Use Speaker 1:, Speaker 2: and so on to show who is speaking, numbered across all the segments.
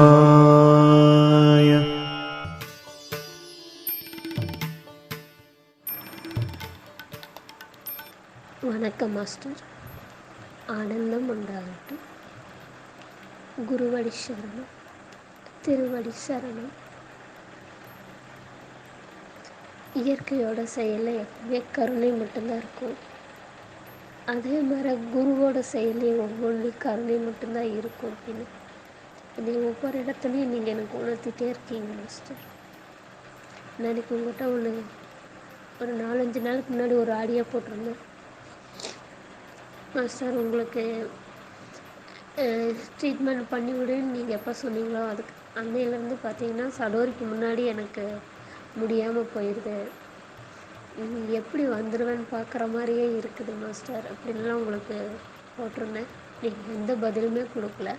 Speaker 1: शिवाय
Speaker 2: வணக்கம் மாஸ்டர் ஆனந்தம் உண்டாகட்டும் குருவடி சரணம் திருவடி சரணம் இயற்கையோட செயலில் எப்பவுமே கருணை மட்டும்தான் இருக்கும் அதே மாதிரி குருவோட செயலையும் ஒவ்வொன்றுலையும் கருணை மட்டும்தான் இருக்கும் அப்படின்னு நீங்கள் ஒவ்வொரு இடத்துலையும் நீங்கள் எனக்கு உணர்த்திட்டே இருக்கீங்க மாஸ்டர் நான் இன்னைக்கு உங்கள்கிட்ட ஒன்று ஒரு நாலஞ்சு நாளுக்கு முன்னாடி ஒரு ஆடியோ போட்டிருந்தேன். மாஸ்டர் உங்களுக்கு ட்ரீட்மெண்ட் பண்ணி விடுன்னு நீங்கள் எப்போ சொன்னீங்களோ அதுக்கு அன்னையிலேருந்து பார்த்தீங்கன்னா சடோரிக்கு முன்னாடி எனக்கு முடியாமல் போயிடுது எப்படி வந்துடுவேன்னு பார்க்குற மாதிரியே இருக்குது மாஸ்டர் அப்படின்லாம் உங்களுக்கு போட்டிருந்தேன். நீங்கள் எந்த பதிலுமே கொடுக்கல.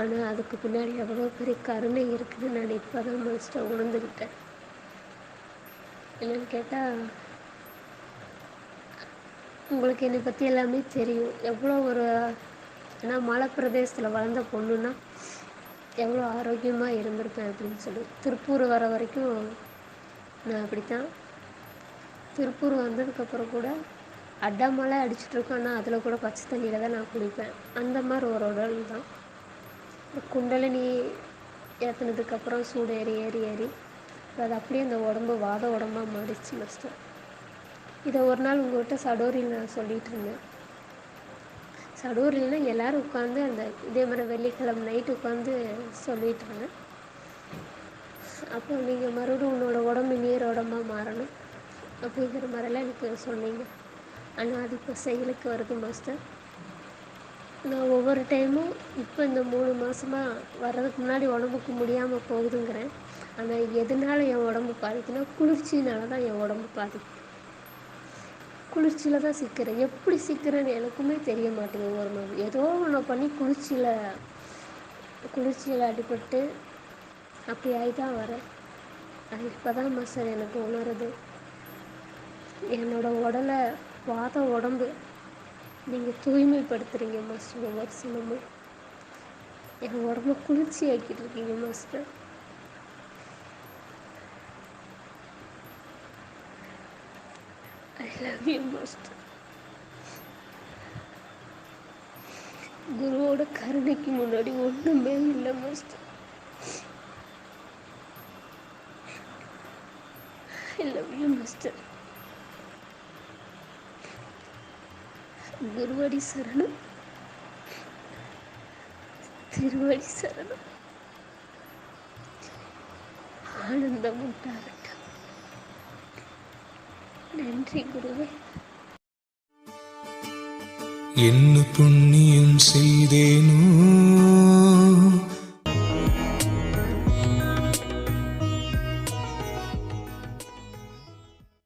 Speaker 2: ஆனால் அதுக்கு பின்னாடி எவ்வளோ பெரிய கருணை இருக்குதுன்னு நான் இப்போ தான் மாஸ்டர் உணர்ந்துக்கிட்டேன். என்னன்னு கேட்டால் உங்களுக்கு என்னை பற்றி எல்லாமே தெரியும். எவ்வளோ ஒரு ஏன்னா மலை பிரதேசத்தில் வளர்ந்த பொண்ணுன்னா எவ்வளோ ஆரோக்கியமாக இருந்திருப்பேன் அப்படின்னு சொல்லி. திருப்பூர் வர வரைக்கும் நான் அப்படி தான் திருப்பூர் வந்ததுக்கப்புறம் கூட அட்டா மலை அடிச்சிட்டுருக்கும் ஆனால் அதில் கூட பச்சை தண்ணியில் தான் நான் குளிப்பேன். அந்த மாதிரி ஒரு உடல் தான். இந்த குண்டலினி ஏற்றுனதுக்கப்புறம் சூடு ஏறி ஏறி ஏறி அது அப்படியே அந்த உடம்பு வாத உடம்பா மாறிடுச்சு மாஸ்டர் இதை ஒரு நாள் உங்கள்கிட்ட சடோரியில் நான் சொல்லிகிட்டு இருந்தேன். சடோரில்னா எல்லோரும் உட்காந்து அந்த இதே மாதிரி வெள்ளிக்கிழமை நைட்டு உட்காந்து சொல்லிகிட்டு இருந்தேன். அப்போ நீங்கள் மறுபடியும் உன்னோட உடம்பு நீர் உடம்பா மாறணும் அப்படிங்கிற மாதிரிலாம் எனக்கு சொன்னீங்க. ஆனால் அது இப்போ செயலுக்கு வருது மாஸ்டர் நான் ஒவ்வொரு டைமும் இப்போ இந்த மூணு மாதமாக வர்றதுக்கு முன்னாடி உடம்புக்கு முடியாமல் போகுதுங்கிறேன். ஆனால் எதனால என் உடம்பு பாதிக்குன்னா குளிர்ச்சினால தான் என் உடம்பு பாதிக்கும் குளிர்ச்சியில் தான் சிக்கிறேன். எப்படி சிக்கிறேன்னு எனக்குமே தெரிய மாட்டேங்குது ஒரு மாதிரி ஏதோ ஒன்று பண்ணி குளிர்ச்சியில் குளிர்ச்சியில் அடிபட்டு அப்படி ஆகி தான் வரேன். அது இப்போ தான் மாஸ்டர் எனக்கு உணருது. என்னோட உடலை வாத உடம்பு நீங்கள் தூய்மைப்படுத்துகிறீங்க மாஸ்டர் ஒவ்வொரு சினமும் என் உடம்ப குளிர்ச்சி ஆக்கிட்டு இருக்கீங்க master I love you master குருவோட கருணைக்கு முன்னாடி ஒன்றுமே இல்லை master I love you master குருவடி சரணம். திருவடி சரணம். ஆனந்தம் உண்டாகட்டும். நன்றி குருவே.
Speaker 3: என்ன புண்ணியம் செய்தேனோ